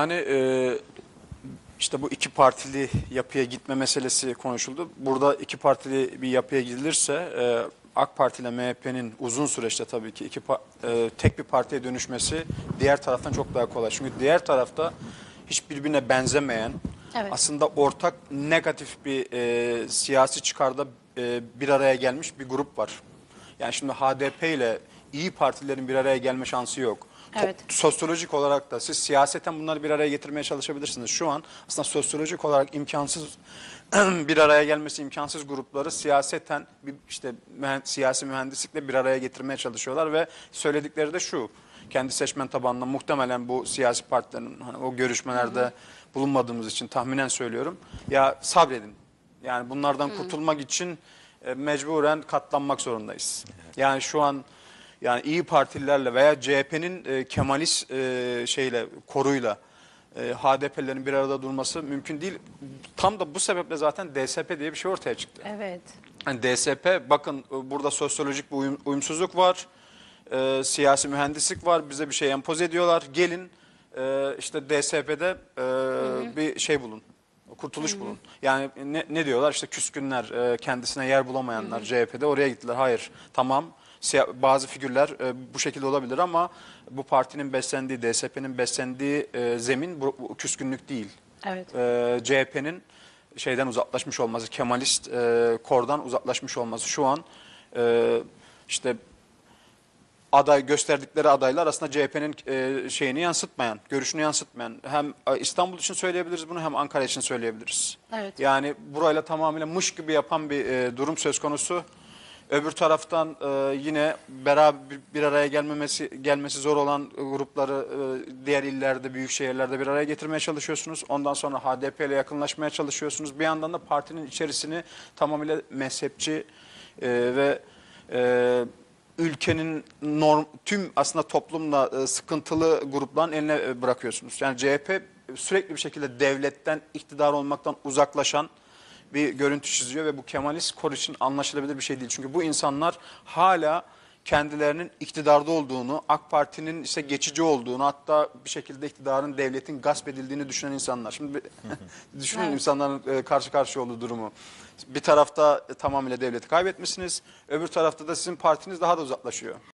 Yani e, işte bu iki partili yapıya gitme meselesi konuşuldu. Burada iki partili bir yapıya gidilirse e, AK Parti ile MHP'nin uzun süreçte tabii ki iki e, tek bir partiye dönüşmesi diğer taraftan çok daha kolay. Çünkü diğer tarafta hiç birbirine benzemeyen Evet. aslında ortak negatif bir e, siyasi çıkarda e, bir araya gelmiş bir grup var. Yani şimdi HDP ile iyi partilerin bir araya gelme şansı yok. Evet. sosyolojik olarak da siz siyaseten bunları bir araya getirmeye çalışabilirsiniz. Şu an aslında sosyolojik olarak imkansız bir araya gelmesi imkansız grupları siyaseten bir işte mühen- siyasi mühendislikle bir araya getirmeye çalışıyorlar ve söyledikleri de şu. Kendi seçmen tabanına muhtemelen bu siyasi partilerin hani o görüşmelerde bulunmadığımız için tahminen söylüyorum. Ya sabredin. Yani bunlardan kurtulmak için e, mecburen katlanmak zorundayız. Yani şu an yani iyi partililerle veya CHP'nin e, Kemalist e, şeyle koruyla e, HDP'lerin bir arada durması mümkün değil. Tam da bu sebeple zaten DSP diye bir şey ortaya çıktı. Evet. Yani DSP bakın e, burada sosyolojik bir uyum- uyumsuzluk var. e, siyasi mühendislik var. Bize bir şey empoze ediyorlar. Gelin e, işte DSP'de e, bir şey bulun. Kurtuluş bulun. Yani ne, ne diyorlar? İşte küskünler, e, kendisine yer bulamayanlar CHP'de oraya gittiler. Hayır. Tamam. Bazı figürler e, bu şekilde olabilir ama bu partinin beslendiği, DSP'nin beslendiği e, zemin bu, bu küskünlük değil Evet. e, CHP'nin şeyden uzaklaşmış olması, Kemalist e, kordan uzaklaşmış olması şu an e, işte aday gösterdikleri adaylar aslında CHP'nin e, şeyini yansıtmayan, görüşünü yansıtmayan. Hem e, İstanbul için söyleyebiliriz bunu hem Ankara için söyleyebiliriz. Evet. Yani burayla tamamıyla mış gibi yapan bir e, durum söz konusu. Öbür taraftan e, yine beraber bir, araya gelmemesi gelmesi zor olan grupları e, diğer illerde, büyük şehirlerde bir araya getirmeye çalışıyorsunuz. Ondan sonra HDP ile yakınlaşmaya çalışıyorsunuz. Bir yandan da partinin içerisini tamamıyla mezhepçi e, ve e, ülkenin norm, tüm aslında toplumla e, sıkıntılı grupların eline e, bırakıyorsunuz. Yani CHP sürekli bir şekilde devletten, iktidar olmaktan uzaklaşan bir görüntü çiziyor ve bu Kemalist kor için anlaşılabilir bir şey değil. Çünkü bu insanlar hala kendilerinin iktidarda olduğunu, AK Parti'nin ise geçici olduğunu, hatta bir şekilde iktidarın, devletin gasp edildiğini düşünen insanlar. Şimdi düşünün Evet. insanların e, karşı karşıya olduğu durumu. Bir tarafta e, tamamıyla devleti kaybetmişsiniz, öbür tarafta da sizin partiniz daha da uzaklaşıyor.